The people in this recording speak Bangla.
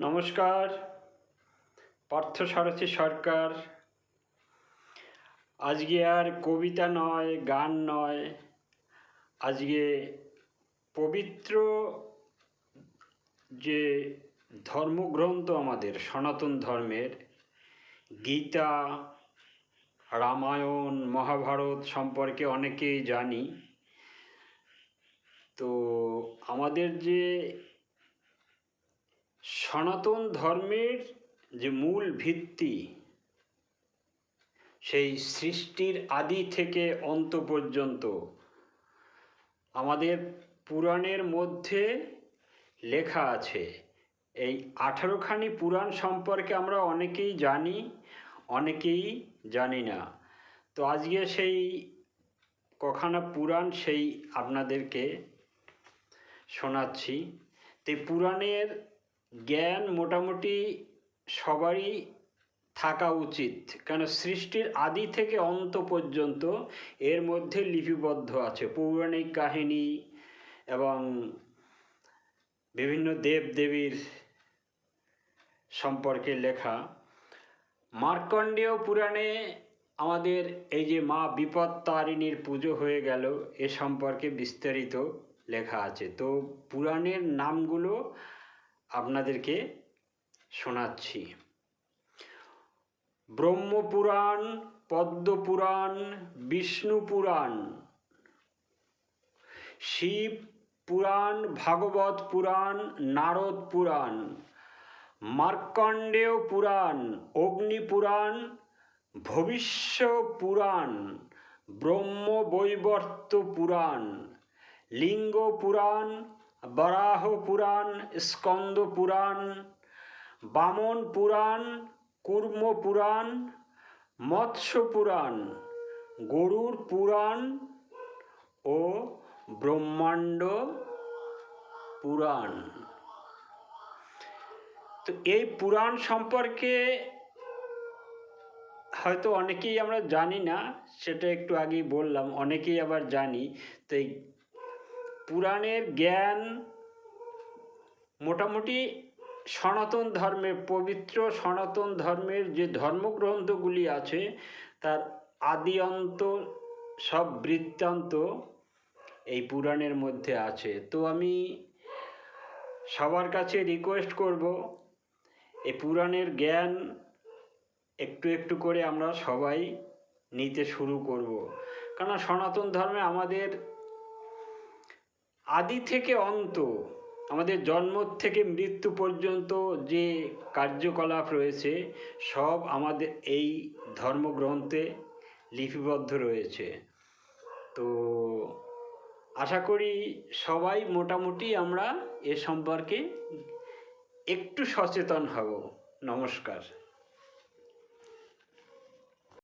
নমস্কার। পার্থসারথী সরকার। আজকে আর কবিতা নয়, গান নয়। আজকে পবিত্র যে ধর্মগ্রন্থ আমাদের, সনাতন ধর্মের, গীতা, রামায়ণ, মহাভারত সম্পর্কে অনেকেই জানি। তো আমাদের যে সনাতন ধর্মের যে মূল ভিত্তি, সেই সৃষ্টির আদি থেকে অন্ত পর্যন্ত আমাদের পুরাণের মধ্যে লেখা আছে। এই আঠারোখানি পুরাণ সম্পর্কে আমরা অনেকেই জানি অনেকেই জানি না। তো আজকে সেই কখানা পুরাণ সেই আপনাদেরকে শোনাচ্ছি। তো পুরাণের জ্ঞান মোটামুটি সবারই থাকা উচিত। কেন সৃষ্টির আদি থেকে অন্ত পর্যন্ত এর মধ্যে লিপিবদ্ধ আছে। পৌরাণিক কাহিনী এবং বিভিন্ন দেব দেবীর সম্পর্কে লেখা। মার্কণ্ডেয় পুরাণে আমাদের এই যে মা বিপত্তারিণীর পুজো হয়ে গেল, এ সম্পর্কে বিস্তারিত লেখা আছে। তো পুরাণের নামগুলো আপনাদেরকে শোনাচ্ছি। ব্রহ্মপুরাণ, পদ্মপুরাণ বিষ্ণু পুরাণ শিব পুরাণ ভাগবত পুরাণ নারদ পুরাণ মার্কণ্ডেয় পুরাণ অগ্নি পুরাণ ভবিষ্য পুরাণ ব্রহ্ম বৈবর্ত পুরাণ লিঙ্গ পুরাণ বরাহ পুরাণ, স্কন্দ পুরাণ, বামন পুরাণ, কুর্ম পুরাণ, মৎস্য পুরাণ, গরুর পুরাণ ও ব্রহ্মাণ্ড পুরাণ। তো এই পুরাণ সম্পর্কে হয়তো অনেকেই আমরা জানি না, সেটা একটু আগেই বললাম, অনেকেই আবার জানি। তো এই পুরাণের জ্ঞান মোটামুটি সনাতন ধর্মের পবিত্র সনাতন ধর্মের যে ধর্মগ্রন্থগুলি আছে, তার আদি অন্ত সব বৃত্তান্ত এই পুরাণের মধ্যে আছে। তো আমি সবার কাছে রিকোয়েস্ট করব এই পুরাণের জ্ঞান একটু একটু করে আমরা সবাই নিতে শুরু করব। কারণ সনাতন ধর্মে আমাদের আদি থেকে অন্ত, আমাদের জন্ম থেকে মৃত্যু পর্যন্ত যে কার্যকলাপ রয়েছে, সব আমাদের এই ধর্মগ্রন্থে লিপিবদ্ধ রয়েছে। তো আশা করি সবাই মোটামুটি আমরা এ সম্পর্কে একটু সচেতন হব। নমস্কার।